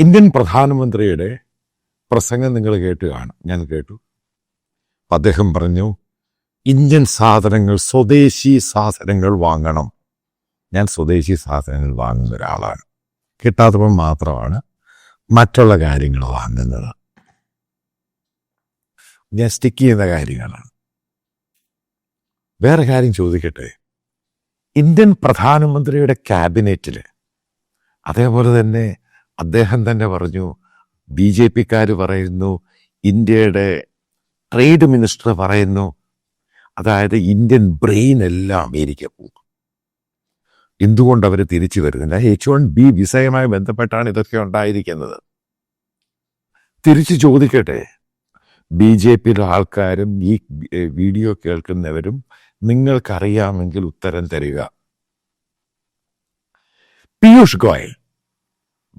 Indian പ്രധാനമന്ത്രിയുടെ പ്രസംഗം നിങ്ങൾ കേട്ട് കാണും. ഞാൻ കേട്ടു. അദ്ദേഹം പറഞ്ഞു ഇന്ത്യൻ സാധനങ്ങൾ സ്വദേശി സാധനങ്ങൾ വാങ്ങണം. ഞാൻ സ്വദേശി സാധനങ്ങൾ വാങ്ങുന്ന ഒരാളാണ്. കിട്ടാത്തപ്പോൾ മാത്രമാണ് മറ്റുള്ള കാര്യങ്ങൾ വാങ്ങുന്നത്. ഞാൻ സ്റ്റിക്ക് ചെയ്യുന്ന കാര്യങ്ങളാണ്. വേറെ കാര്യം ചോദിക്കട്ടെ. ഇന്ത്യൻ പ്രധാനമന്ത്രിയുടെ ക്യാബിനറ്റിൽ അതേപോലെ തന്നെ അദ്ദേഹം തന്നെ പറഞ്ഞു ബി ജെ പിക്കാർ പറയുന്നു ഇന്ത്യയുടെ ട്രേഡ് മിനിസ്റ്റർ പറയുന്നു അതായത് ഇന്ത്യൻ ബ്രെയിൻ എല്ലാം അമേരിക്ക പോകും. എന്തുകൊണ്ട് അവർ തിരിച്ചു വരുന്നില്ല? എച്ച് വൺ ബി വിസയുമായി ബന്ധപ്പെട്ടാണ് ഇതൊക്കെ ഉണ്ടായിരിക്കുന്നത്. തിരിച്ചു ചോദിക്കട്ടെ ബി ജെ പിയിലെ ആൾക്കാരും ഈ വീഡിയോ കേൾക്കുന്നവരും നിങ്ങൾക്കറിയാമെങ്കിൽ ഉത്തരം തരിക. പീയൂഷ് ഗോയൽ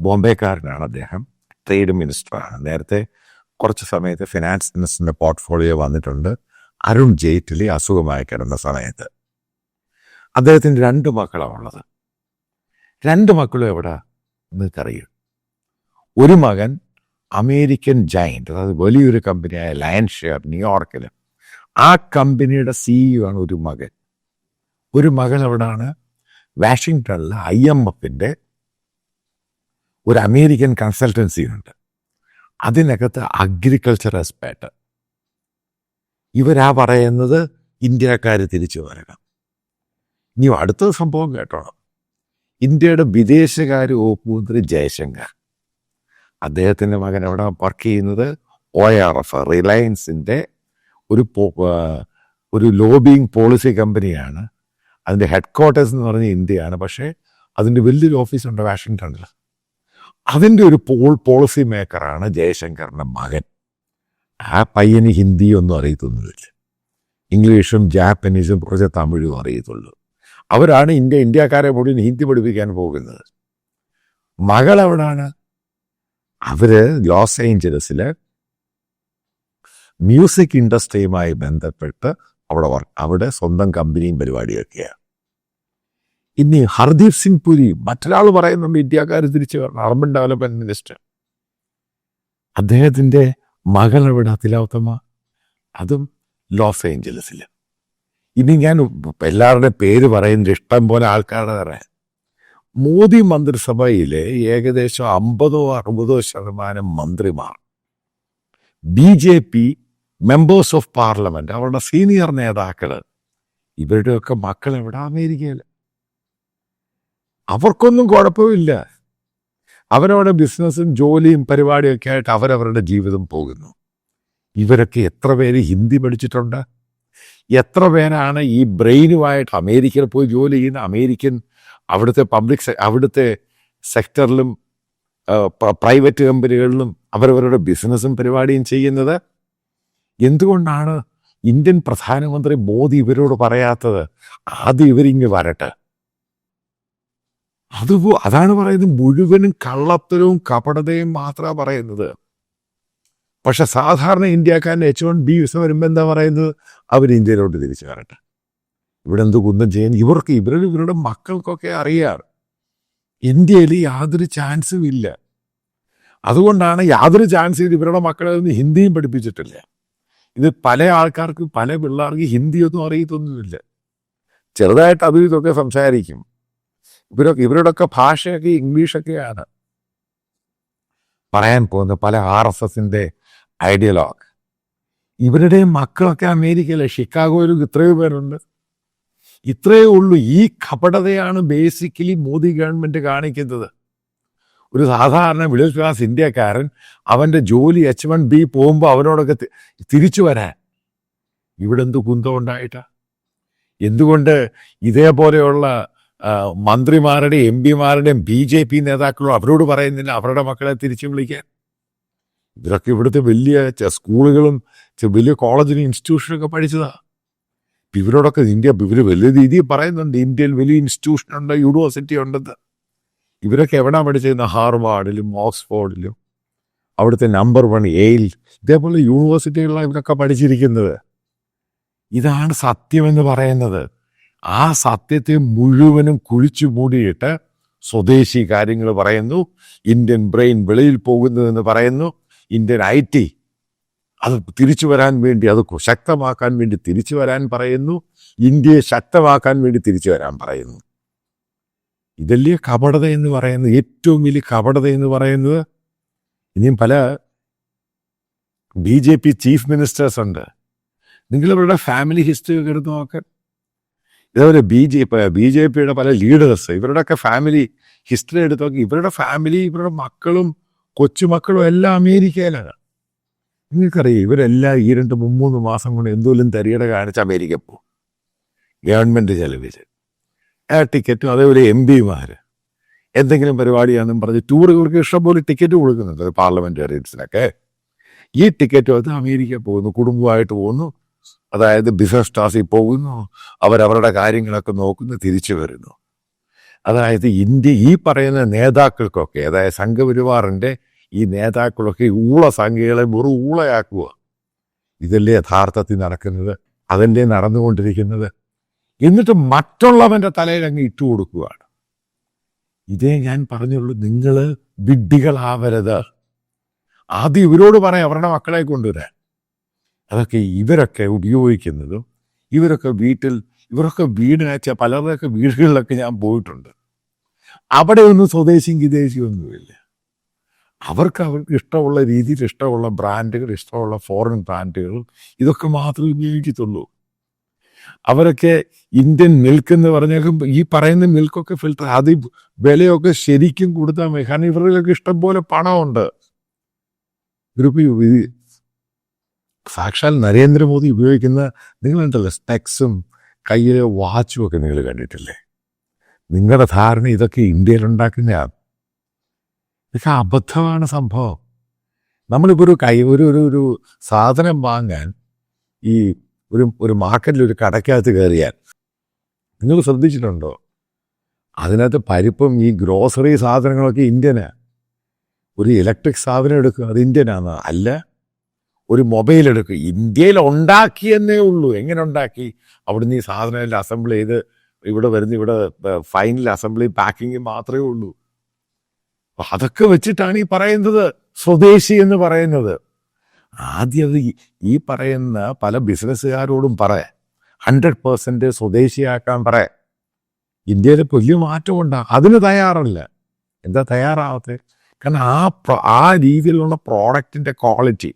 ബോംബെക്കാരനാണ് അദ്ദേഹം. ട്രേഡ് മിനിസ്റ്ററാണ്. നേരത്തെ കുറച്ച് സമയത്ത് ഫിനാൻസ് മിനിസ്റ്ററിന്റെ പോർട്ട്ഫോളിയോ വന്നിട്ടുണ്ട്. അരുൺ ജെയ്റ്റ്ലി അസുഖമായി കിടന്ന സമയത്ത്. അദ്ദേഹത്തിന് രണ്ട് മക്കളാണ് ഉള്ളത്. രണ്ട് മക്കളും എവിടെ? നിങ്ങൾക്കറിയും? ഒരു മകൻ അമേരിക്കൻ ജയന്റ് അതായത് വലിയൊരു കമ്പനിയായ ലയൺ ഷെയർ ന്യൂയോർക്കിൽ ആ കമ്പനിയുടെ സിഇഒ ആണ് ഒരു മകൻ. ഒരു മകൻ എവിടാണ്? വാഷിങ്ടണിൽ ഐ എം എഫിന്റെ ഒരു അമേരിക്കൻ കൺസൾട്ടൻസി ഉണ്ട് അതിനകത്ത് അഗ്രികൾച്ചർ എക്സ്പേർട്ട് ഇവരാ പറയുന്നത് ഇന്ത്യക്കാർ തിരിച്ചു വരണം ഇനി അടുത്ത സംഭവം കേട്ടോണം. ഇന്ത്യയുടെ വിദേശകാര്യ വകുപ്പ് മന്ത്രി ജയശങ്കർ. അദ്ദേഹത്തിന്റെ മകൻ അവിടെ വർക്ക് ചെയ്യുന്നത്? ഒ ആർ എഫ് റിലയൻസിന്റെ ഒരു ഒരു ലോബിങ് പോളിസി കമ്പനിയാണ്. അതിന്റെ ഹെഡ് ക്വാർട്ടേഴ്സ് എന്ന് പറഞ്ഞ ഇന്ത്യയാണ്. പക്ഷേ അതിന്റെ വലിയൊരു ഓഫീസുണ്ട് വാഷിങ്ടണിൽ അതിന്റെ ഒരു പോൾ പോളിസി മേക്കറാണ് ജയശങ്കറിന്റെ മകൻ. ആ പയ്യന് ഹിന്ദിയൊന്നും അറിയത്തൊന്നുമില്ല ഇംഗ്ലീഷും ജാപ്പനീസും കുറച്ച് തമിഴും അറിയത്തുള്ളൂ. അവരാണ് ഇന്ത്യ ഇന്ത്യക്കാരെ മുഴുവൻ ഹിന്ദി പഠിപ്പിക്കാൻ പോകുന്നത്. മകൾ എവിടാണ് അവർ ലോസ് ഏഞ്ചലസിൽ മ്യൂസിക് ഇൻഡസ്ട്രിയുമായി ബന്ധപ്പെട്ട് അവിടെ അവിടെ സ്വന്തം കമ്പനിയും പരിപാടിയൊക്കെയാണ്. ഇനി ഹർദീപ് സിംഗ് പുരി മറ്റൊരാൾ പറയുന്നുണ്ട് ഇന്ത്യക്കാർ തിരിച്ചു വരണം. അർബൻ ഡെവലപ്മെന്റ് മിനിസ്റ്റർ അദ്ദേഹത്തിന്റെ മകൾ എവിടെ? തിലോത്തമ അതും ലോസ് ഏഞ്ചലസിൽ ഇനി ഞാൻ എല്ലാവരുടെ പേര് പറയുന്നത് ഇഷ്ടം പോലെ ആൾക്കാരുടെ പറയാം മോദി മന്ത്രിസഭയിലെ ഏകദേശം അമ്പതോ അറുപതോ ശതമാനം മന്ത്രിമാർ. B J P members of parliament അവരുടെ സീനിയർ നേതാക്കൾ ഇവരുടെയൊക്കെ മക്കൾ എവിടെ അമേരിക്കയിൽ അവർക്കൊന്നും കുഴപ്പമില്ല അവരവരുടെ ബിസിനസ്സും ജോലിയും പരിപാടിയൊക്കെ ആയിട്ട് അവരവരുടെ ജീവിതം പോകുന്നു. ഇവരൊക്കെ എത്ര പേര് ഹിന്ദി പഠിച്ചിട്ടുണ്ട്? എത്ര പേരാണ് ഈ ബ്രെയിനുമായിട്ട് അമേരിക്കയിൽ പോയി ജോലി ചെയ്യുന്ന അമേരിക്കൻ അവിടുത്തെ പബ്ലിക് അവിടുത്തെ സെക്ടറിലും പ്രൈവറ്റ് കമ്പനികളിലും അവരവരുടെ ബിസിനസ്സും പരിപാടിയും ചെയ്യുന്നത്? എന്തുകൊണ്ടാണ് ഇന്ത്യൻ പ്രധാനമന്ത്രി മോദി ഇവരോട് പറയാത്തത്? ആദ്യം ഇവരിങ്ങ് വരട്ടെ. അത് അതാണ് പറയുന്നത് മുഴുവനും കള്ളത്തരവും കപടതയും മാത്രമാണ് പറയുന്നത്. പക്ഷെ സാധാരണ ഇന്ത്യക്കാരൻ എച്ച് വൺ ബി വിസ വരുമ്പോൾ എന്താ പറയുന്നത്? അവർ ഇന്ത്യയിലോട്ട് തിരിച്ചു വരട്ടെ. ഇവിടെ എന്ത് കുന്തം ചെയ്യാൻ? ഇവർക്ക് ഇവർ ഇവരുടെ മക്കൾക്കൊക്കെ അറിയാറ് ഇന്ത്യയിൽ യാതൊരു ചാൻസും ഇല്ല. അതുകൊണ്ടാണ് യാതൊരു ചാൻസ് ഇല്ല. ഇവരുടെ മക്കളെ ഒന്നും ഹിന്ദിയും പഠിപ്പിച്ചിട്ടില്ല. ഇത് പല ആൾക്കാർക്ക് പല പിള്ളേർക്ക് ഹിന്ദിയൊന്നും അറിയത്തൊന്നുമില്ല. ചെറുതായിട്ട് അതും ഇതൊക്കെ സംസാരിക്കും. ഇവരൊക്കെ ഇവരുടെയൊക്കെ ഭാഷയൊക്കെ ഇംഗ്ലീഷൊക്കെയാണ്. പറയാൻ പോകുന്നത് പല ആർ എസ് എസിന്റെ ഐഡിയലോഗ്. ഇവരുടെ മക്കളൊക്കെ അമേരിക്കയിലെ ഷിക്കാഗോയിലും ഇത്രയോ പേരുണ്ട്. ഇത്രയേ ഉള്ളൂ ഈ കപടതയാണ് ബേസിക്കലി മോദി ഗവൺമെന്റ് കാണിക്കുന്നത്. ഒരു സാധാരണ മിഡിൽ ക്ലാസ് ഇന്ത്യക്കാരൻ അവന്റെ ജോലി എച്ച് വൺ ബി പോകുമ്പോൾ അവനോടൊക്കെ തിരിച്ചു വരാൻ. ഇവിടെ എന്ത് കുന്തം ഉണ്ടായിട്ടാ? എന്തുകൊണ്ട് ഇതേപോലെയുള്ള മന്ത്രിമാരുടെയും എം പിമാരുടെയും ബി ജെ പി നേതാക്കളും അവരോട് പറയുന്നില്ല അവരുടെ മക്കളെ തിരിച്ചു വിളിക്കാൻ. ഇവരൊക്കെ ഇവിടുത്തെ വലിയ സ്കൂളുകളും വലിയ കോളേജിലും ഇൻസ്റ്റിറ്റ്യൂഷനൊക്കെ പഠിച്ചതാ. ഇവരോടൊക്കെ ഇന്ത്യ ഇവർ വലിയ രീതിയിൽ പറയുന്നുണ്ട് ഇന്ത്യയിൽ വലിയ ഇൻസ്റ്റിറ്റ്യൂഷൻ ഉണ്ട് യൂണിവേഴ്സിറ്റി ഉണ്ടെന്ന്. ഇവരൊക്കെ എവിടാ പഠിച്ചിരുന്ന? ഹാർവാർഡിലും ഓക്സ്ഫോർഡിലും. അവിടുത്തെ നമ്പർ വൺ എയിൽ ഇതേപോലെ യൂണിവേഴ്സിറ്റികളിലാണ് ഇവരൊക്കെ പഠിച്ചിരിക്കുന്നത്. ഇതാണ് സത്യമെന്ന് പറയുന്നത്. ആ സത്യത്തെ മുഴുവനും കുഴിച്ചു മൂടിയിട്ട് സ്വദേശി കാര്യങ്ങൾ പറയുന്നു. ഇന്ത്യൻ ബ്രെയിൻ വെളിയിൽ പോകുന്നു എന്ന് പറയുന്നു. ഇന്ത്യൻ ഐ ടി അത് തിരിച്ചു വരാൻ വേണ്ടി അത് ശക്തമാക്കാൻ വേണ്ടി തിരിച്ചു വരാൻ പറയുന്നു. ഇന്ത്യയെ ശക്തമാക്കാൻ വേണ്ടി തിരിച്ചു വരാൻ പറയുന്നു. ഇതല്ലേ കപടത എന്ന് പറയുന്നത്? ഏറ്റവും വലിയ കപടത എന്ന് പറയുന്നത്? ഇനിയും പല B J P chief ministers ഉണ്ട്. നിങ്ങളവരുടെ ഫാമിലി ഹിസ്റ്ററി ഒക്കെ എടുത്ത് നോക്കാൻ ഇതേപോലെ ബി ജെ ബി ജെ പിയുടെ പല ലീഡേഴ്സ് ഇവരുടെയൊക്കെ ഫാമിലി ഹിസ്റ്ററി എടുത്ത് നോക്കി ഇവരുടെ ഫാമിലി ഇവരുടെ മക്കളും കൊച്ചുമക്കളും എല്ലാം അമേരിക്കയിലാണ്. നിങ്ങൾക്കറിയാം ഇവരെല്ലാം ഈ രണ്ട് മൂന്ന് മാസം കൊണ്ട് എന്തെങ്കിലും തരികട കാണിച്ച് അമേരിക്ക പോകും ഗവൺമെന്റ് ചെലവിൽ ആ ടിക്കറ്റും അതേപോലെ എം പിമാർ എന്തെങ്കിലും പരിപാടിയാണെന്നും പറഞ്ഞ് ടൂറുകൾക്ക് ഇവർക്ക് ഇഷ്ടംപോലെ ടിക്കറ്റ് കൊടുക്കുന്നുണ്ട് പാർലമെന്റേറിയൻസിനൊക്കെ ഈ ടിക്കറ്റ് അത് അമേരിക്ക പോകുന്നു കുടുംബമായിട്ട് പോകുന്നു. അതായത് ബിസിനസ് ക്ലാസ്സിൽ പോകുന്നു അവരവരുടെ കാര്യങ്ങളൊക്കെ നോക്കുന്നു തിരിച്ചു വരുന്നു. അതായത് ഇന്ത്യ ഈ പറയുന്ന നേതാക്കൾക്കൊക്കെ അതായത് സംഘപരിവാറിന്റെ ഈ നേതാക്കളൊക്കെ ഊള സംഖ്യകളെ വെറും ഊളയാക്കുക. ഇതല്ലേ യഥാർത്ഥത്തിൽ നടക്കുന്നത് അതല്ലേ നടന്നുകൊണ്ടിരിക്കുന്നത്. എന്നിട്ട് മറ്റുള്ളവന്റെ തലയിൽ അങ്ങ് ഇട്ടു കൊടുക്കുകയാണ്. ഇതേ ഞാൻ പറഞ്ഞുള്ളൂ നിങ്ങൾ വിഡ്ഢികളാവരുത്. ആദ്യം ഇവരോട് പറയാം അവരുടെ മക്കളെ കൊണ്ടുവരാൻ. അതൊക്കെ ഇവരൊക്കെ ഉപയോഗിക്കുന്നതും ഇവരൊക്കെ വീട്ടിൽ ഇവരൊക്കെ വീടിനകത്ത് പലരുടെയൊക്കെ വീടുകളിലൊക്കെ ഞാൻ പോയിട്ടുണ്ട്. അവിടെ ഒന്നും സ്വദേശിയും വിദേശിയും ഒന്നുമില്ല. അവർക്ക് അവർക്ക് ഇഷ്ടമുള്ള രീതിയിൽ ഇഷ്ടമുള്ള ബ്രാൻഡുകൾ ഇഷ്ടമുള്ള ഫോറിൻ ബ്രാൻഡുകൾ ഇതൊക്കെ മാത്രമേ ഉപയോഗിക്കത്തുള്ളൂ. അവരൊക്കെ ഇന്ത്യൻ മിൽക്ക് എന്ന് പറഞ്ഞാൽ ഈ പറയുന്ന മിൽക്കൊക്കെ ഫിൽട്ടർ അത് വിലയൊക്കെ ശരിക്കും കൊടുത്താൽ മതി. കാരണം പോലെ ഇഷ്ടംപോലെ പണമുണ്ട്. ഗ്രൂപ്പ് സാക്ഷാൽ നരേന്ദ്രമോദി ഉപയോഗിക്കുന്ന നിങ്ങളുണ്ടല്ലോ സ്പെക്സും കയ്യിലെ വാച്ചും ഒക്കെ നിങ്ങൾ കണ്ടിട്ടില്ലേ? നിങ്ങളുടെ ധാരണ ഇതൊക്കെ ഇന്ത്യയിൽ ഉണ്ടാക്കുന്ന ഇതൊക്കെ അബദ്ധമാണ് സംഭവം. നമ്മളിപ്പോൾ ഒരു കൈ ഒരു ഒരു ഒരു സാധനം വാങ്ങാൻ ഈ ഒരു ഒരു മാർക്കറ്റിൽ ഒരു കടക്കകത്ത് കയറിയാൽ നിങ്ങൾ ശ്രദ്ധിച്ചിട്ടുണ്ടോ? അതിനകത്ത് പരിപ്പും ഈ ഗ്രോസറി സാധനങ്ങളൊക്കെ ഇന്ത്യനാണ് ഒരു ഇലക്ട്രിക് സാധനം എടുക്കുക അത് ഇന്ത്യനാണ് അല്ല ഒരു മൊബൈൽ എടുക്കുക ഇന്ത്യയിൽ ഉണ്ടാക്കിയെന്നേ ഉള്ളൂ. എങ്ങനെ ഉണ്ടാക്കി? അവിടുന്ന് ഈ സാധനം എല്ലാം അസംബിൾ ചെയ്ത് ഇവിടെ വരുന്ന ഇവിടെ ഫൈനൽ അസംബ്ലി പാക്കിങ് മാത്രമേ ഉള്ളൂ. അതൊക്കെ വെച്ചിട്ടാണ് ഈ പറയുന്നത്. സ്വദേശി എന്ന് പറയുന്നത്. ആദ്യം ഈ പറയുന്ന പല ബിസിനസ്സുകാരോടും പറ ഹൺഡ്രഡ് പേഴ്സന്റ് സ്വദേശിയാക്കാൻ പറ ഇന്ത്യയിലെ വലിയ മാറ്റമുണ്ടാകും അതിന് തയ്യാറല്ല. എന്താ തയ്യാറാവത്തെ? കാരണം ആ ആ രീതിയിലുള്ള പ്രോഡക്റ്റിന്റെ ക്വാളിറ്റി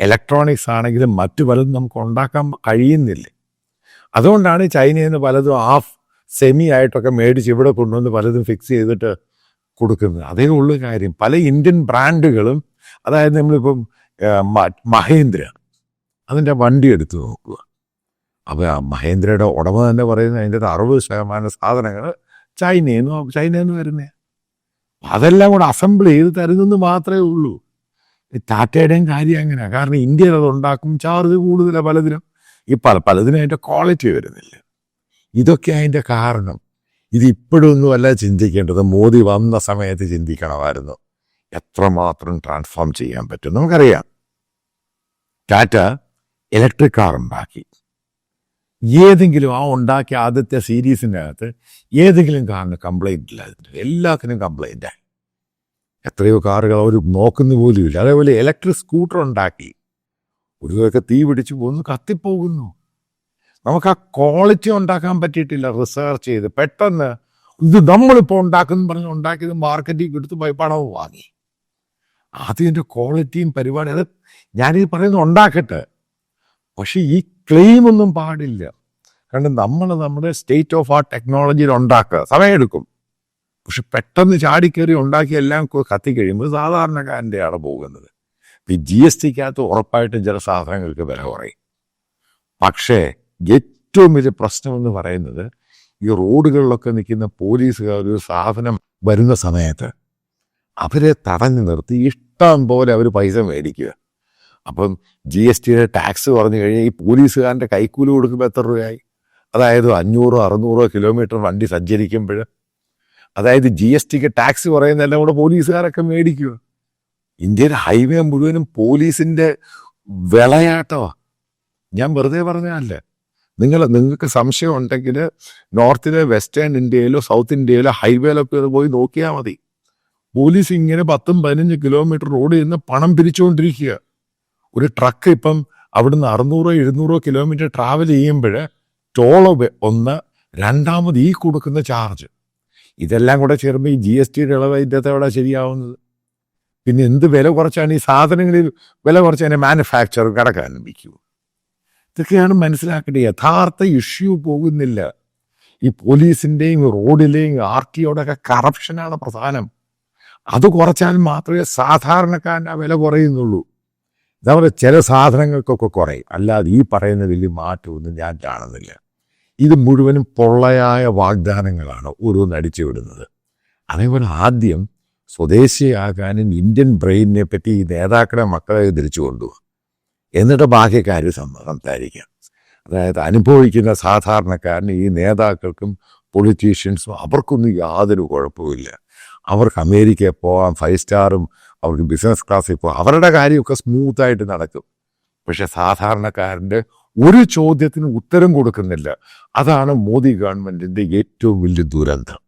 ഇലക്ട്രോണിക്സ് ആണെങ്കിലും മറ്റു പലതും നമുക്ക് ഉണ്ടാക്കാൻ കഴിയുന്നില്ല. അതുകൊണ്ടാണ് ചൈനയിൽ നിന്ന് പലതും ഹാഫ് സെമി ആയിട്ടൊക്കെ മേടിച്ച് ഇവിടെ കൊണ്ടുവന്ന് പലതും ഫിക്സ് ചെയ്തിട്ട് കൊടുക്കുന്നത്. അതേ ഉള്ളു കാര്യം. പല ഇന്ത്യൻ ബ്രാൻഡുകളും അതായത് നമ്മളിപ്പം മഹേന്ദ്ര അതിന്റെ വണ്ടി എടുത്ത് നോക്കുക. അപ്പോൾ മഹേന്ദ്രയുടെ ഉടമ തന്നെ പറയുന്നത് അതിന്റെ അറുപത് ശതമാനം സാധനങ്ങൾ ചൈനയിൽ നിന്ന് ചൈനയിൽ നിന്ന് വരുന്നത് അതെല്ലാം കൂടെ അസംബിൾ ചെയ്ത് തരുന്നെന്ന് മാത്രമേ ഉള്ളൂ. ടാറ്റയുടെയും കാര്യം അങ്ങനെയാണ് കാരണം ഇന്ത്യയിൽ അത് ഉണ്ടാക്കും ചാർജ് കൂടുതലാണ് പലതിനും ഈ പല പലതിനും അതിന്റെ ക്വാളിറ്റി വരുന്നില്ല. ഇതൊക്കെ അതിന്റെ കാരണം. ഇത് ഇപ്പോഴൊന്നും അല്ല ചിന്തിക്കേണ്ടത്. മോദി വന്ന സമയത്ത് ചിന്തിക്കണമായിരുന്നു. എത്രമാത്രം ട്രാൻസ്ഫോം ചെയ്യാൻ പറ്റും നമുക്കറിയാം. ടാറ്റ ഇലക്ട്രിക് കാർ ഉണ്ടാക്കി. ഏതെങ്കിലും ആ ഉണ്ടാക്കിയ ആദ്യത്തെ സീരീസിന്റെ അകത്ത് ഏതെങ്കിലും കാറിന് കംപ്ലൈന്റ് ഇല്ല. എല്ലാത്തിനും കംപ്ലൈന്റ് എത്രയോ കാറുകൾ അവർ നോക്കുന്ന പോലുമില്ല. അതേപോലെ ഇലക്ട്രിക് സ്കൂട്ടർ ഉണ്ടാക്കി. ഒരുവൊക്കെ തീ പിടിച്ചു പോകുന്നു കത്തിപ്പോകുന്നു. നമുക്ക് ആ ക്വാളിറ്റി ഉണ്ടാക്കാൻ പറ്റിയിട്ടില്ല. റിസർച്ച് ചെയ്ത് പെട്ടെന്ന് ഇത് നമ്മളിപ്പോൾ ഉണ്ടാക്കുന്നു പറഞ്ഞ് ഉണ്ടാക്കിയത് മാർക്കറ്റിൽ കൊടുത്ത് പോയി പണവും വാങ്ങി. അതിന്റെ ക്വാളിറ്റിയും പരിപാടി അത് ഞാനീ പറയുന്നത് ഉണ്ടാക്കട്ടെ. പക്ഷെ ഈ ക്ലെയിം ഒന്നും പാടില്ല. കാരണം നമ്മൾ നമ്മുടെ സ്റ്റേറ്റ് ഓഫ് ആ ടെക്നോളജിയിൽ ഉണ്ടാക്കുക. സമയമെടുക്കും. പക്ഷെ പെട്ടെന്ന് ചാടിക്കയറി ഉണ്ടാക്കി എല്ലാം കത്തിക്കഴിയുമ്പോൾ സാധാരണക്കാരന്റെയാണ് പോകുന്നത്. ഈ ജി എസ് ടിക്കകത്ത് ഉറപ്പായിട്ടും ചില സാധനങ്ങൾക്ക് വില കുറയും. പക്ഷേ ഏറ്റവും വലിയ പ്രശ്നമെന്ന് പറയുന്നത് ഈ റോഡുകളിലൊക്കെ നിൽക്കുന്ന പോലീസുകാർ ഒരു സാധനം വരുന്ന സമയത്ത് അവരെ തടഞ്ഞു നിർത്തി ഇഷ്ടം പോലെ അവർ പൈസ മേടിക്കുക. അപ്പം ജി എസ് ടിയുടെ ടാക്സ് പറഞ്ഞു കഴിഞ്ഞാൽ ഈ പോലീസുകാരന്റെ കൈക്കൂലി കൊടുക്കുമ്പോൾ എത്ര രൂപയായി? അതായത് അഞ്ഞൂറോ അറുന്നൂറോ കിലോമീറ്റർ വണ്ടി സഞ്ചരിക്കുമ്പോൾ അതായത് ജി എസ് ടിക്ക് ടാക്സ് പറയുന്നതെല്ലാം കൂടെ പോലീസുകാരൊക്കെ മേടിക്കുക ഇന്ത്യയുടെ ഹൈവേ മുഴുവനും പോലീസിന്റെ വിളയാട്ടോ. ഞാൻ വെറുതെ പറഞ്ഞതല്ല. നിങ്ങൾ നിങ്ങൾക്ക് സംശയം ഉണ്ടെങ്കിൽ നോർത്തിലെ വെസ്റ്റേൺ ഇന്ത്യയിലോ സൗത്ത് ഇന്ത്യയിലോ ഹൈവേയിലൊക്കെ പോയി നോക്കിയാൽ മതി. പോലീസ് ഇങ്ങനെ പത്തും പതിനഞ്ച് കിലോമീറ്റർ റോഡിൽ നിന്ന് പണം പിരിച്ചുകൊണ്ടിരിക്കുക. ഒരു ട്രക്ക് ഇപ്പം അവിടുന്ന് അറുന്നൂറോ എഴുന്നൂറോ കിലോമീറ്റർ ട്രാവൽ ചെയ്യുമ്പോൾ ടോൾ ഒന്ന് രണ്ടാമത് ഈ കൊടുക്കുന്ന ചാർജ് ഇതെല്ലാം കൂടെ ചേരുമ്പോൾ ഈ ജി എസ് ടിയുടെ ഇളവ് ഇതിന്റെ അവിടെ ശരിയാവുന്നത്. പിന്നെ എന്ത് വില കുറച്ചാണ് ഈ സാധനങ്ങളിൽ വില കുറച്ച് അതിനെ മാനുഫാക്ചർ കടക്കാരംഭിക്കൂ ഇതൊക്കെയാണ് മനസ്സിലാക്കേണ്ടത് യഥാർത്ഥ ഇഷ്യൂ പോകുന്നില്ല. ഈ പോലീസിന്റെയും റോഡിലെയും ആർ ടിയോടൊക്കെ കറപ്ഷനാണ് പ്രധാനം. അത് കുറച്ചാൽ മാത്രമേ സാധാരണക്കാരന്റെ വില കുറയുന്നുള്ളൂ. പറയുക ചില സാധനങ്ങൾക്കൊക്കെ കുറയും. അല്ലാതെ ഈ പറയുന്ന വലിയ മാറ്റമൊന്നും ഞാൻ കാണുന്നില്ല. ഇത് മുഴുവനും പൊള്ളയായ വാഗ്ദാനങ്ങളാണ് ഓരോന്ന് അടിച്ചു വിടുന്നത്. അതേപോലെ ആദ്യം സ്വദേശിയാകാനും ഇന്ത്യൻ ബ്രെയിനിനെ പറ്റി ഈ നേതാക്കളെ മക്കളെ തിരിച്ചു കൊണ്ടുപോകും എന്നിട്ട് ബാക്കി കാര്യം സംസാരിക്കാം അതായത് അനുഭവിക്കുന്ന സാധാരണക്കാരന് ഈ നേതാക്കൾക്കും പൊളിറ്റീഷ്യൻസും അവർക്കൊന്നും യാതൊരു കുഴപ്പമില്ല അവർക്ക് അമേരിക്കയിൽ പോകാം ഫൈവ് സ്റ്റാറും അവർക്ക് ബിസിനസ് ക്ലാസ്സിൽ പോകാം അവരുടെ കാര്യമൊക്കെ സ്മൂത്തായിട്ട് നടക്കും. പക്ഷെ സാധാരണക്കാരന്റെ ഒരു ചോദ്യത്തിന് ഉത്തരം കൊടുക്കുന്നില്ല. അതാണ് മോദി ഗവൺമെന്റിന്റെ ഏറ്റവും വലിയ ദുരന്തം.